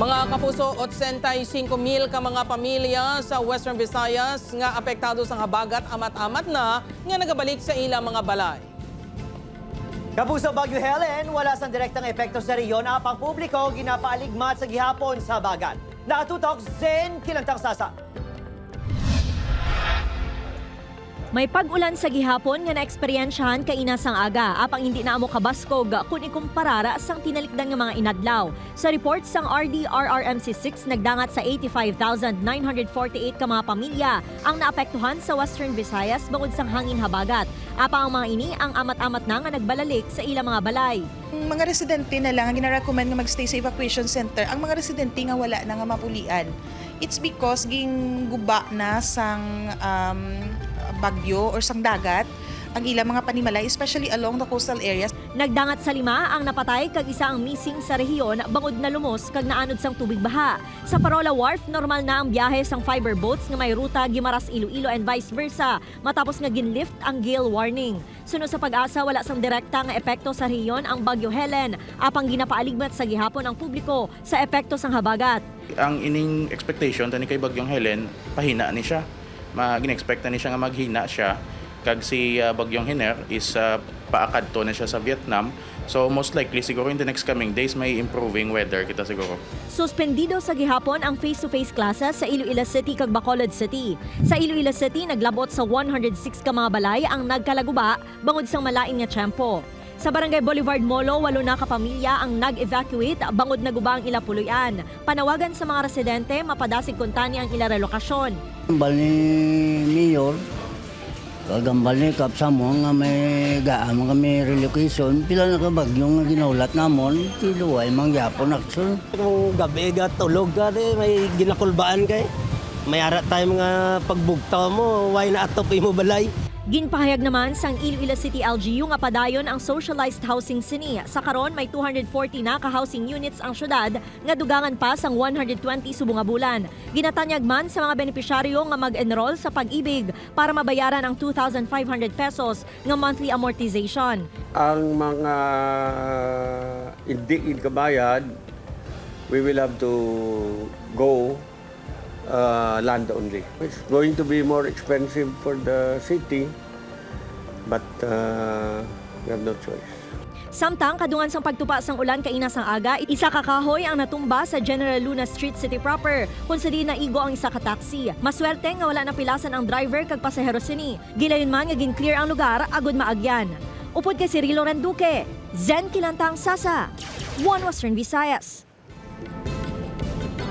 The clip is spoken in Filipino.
Mga kapuso, 85 mil ka mga pamilya sa Western Visayas nga apektado sa habagat amat-amat na nga nagabalik sa ilang mga balay. Kapuso Bagyo Helen, wala sang direktang epekto sa riyon ang pangpubliko ginapaaligmat sa gihapon sa bagat. Nakatutok, Zen Kilantang Sasa. May pag-ulan sa gihapon nga naeksperyensyahan kay inasang aga apang hindi na amo kabaskog kun ikumpara sang tinalikdan nga mga inadlaw. Sa report sang RDRRMC6 nagdangat sa 85,948 ka mga pamilya ang naapektuhan sa Western Visayas bangod sang hangin habagat. Apang ang mga ini ang amat-amat na nga nagbalalik sa ilang mga balay. Ang mga residente na lang ang gina-recommend nga magstay sa evacuation center. Ang mga residente nga wala na nga mapulian. It's because ging guba na sang um, bagyo or sang dagat ang ilang mga panimalay, especially along the coastal areas. Nagdangat sa lima ang napatay kag isa ang missing sa rehiyon bangod na lumos kag naanod sang tubig baha. Sa Parola Wharf, normal na ang biyahe sang fiber boats nga may ruta Gimaras Iloilo and vice versa matapos nga ginlift ang gale warning. Sunod sa pag-asa wala sang direkta nga epekto sa rehiyon ang Bagyo Helen apang ginapaaligmat sa gihapon ang publiko sa epekto sang habagat. Ang ining expectation tani kay Bagyong Helen pahina ni siya ma ginexpect ni siya nga maghina siya kag si uh, Bagyong Hiner is uh, paakadto na siya sa Vietnam so most likely siguro in the next coming days may improving weather kita siguro Suspendido sa gihapon ang face-to-face classes sa Iloilo City kag Bacolod City. Sa Iloilo City naglabot sa 106 ka mga balay ang nagkalaguba bangod sang malain nga tiyempo. Sa Barangay Boulevard Molo, walo na kapamilya ang nag-evacuate bangod na guba ang ila puluyan. Panawagan sa mga residente, mapadasig kuntani ang ila relokasyon. Gambal ni Mayor, kagambal ni Kapsa mo nga may gaam kami relocation, pila na kabagyo nga ginaulat namon, tiluay mangyapon action. Kung gabi ga tulog ka may ginakulbaan kay. May ara tayo mga pagbugtaw mo, why na atop imo balay. Ginpahayag naman sang Iloilo City LGU nga padayon ang socialized housing sini. Sa karon may 240 na ka housing units ang syudad nga dugangan pa sang 120 subong nga bulan. Ginatanyag man sa mga benepisyaryo nga mag-enroll sa pag-ibig para mabayaran ang 2,500 pesos nga monthly amortization. ang mga hindi kabayad, we will have to go uh, land only. It's going to be more expensive for the city, but uh, we have no choice. Samtang kadungan sang pagtupa sang ulan kaina sang aga, isa ka kahoy ang natumba sa General Luna Street City proper kung sa di naigo ang isa ka taxi. Maswerte nga wala napilasan ang driver kag pasahero sini. Gilayon man nga gin-clear ang lugar agud maagyan. Upod kay Cirilo Randuque, Zen Kilantang Sasa, One Western Visayas.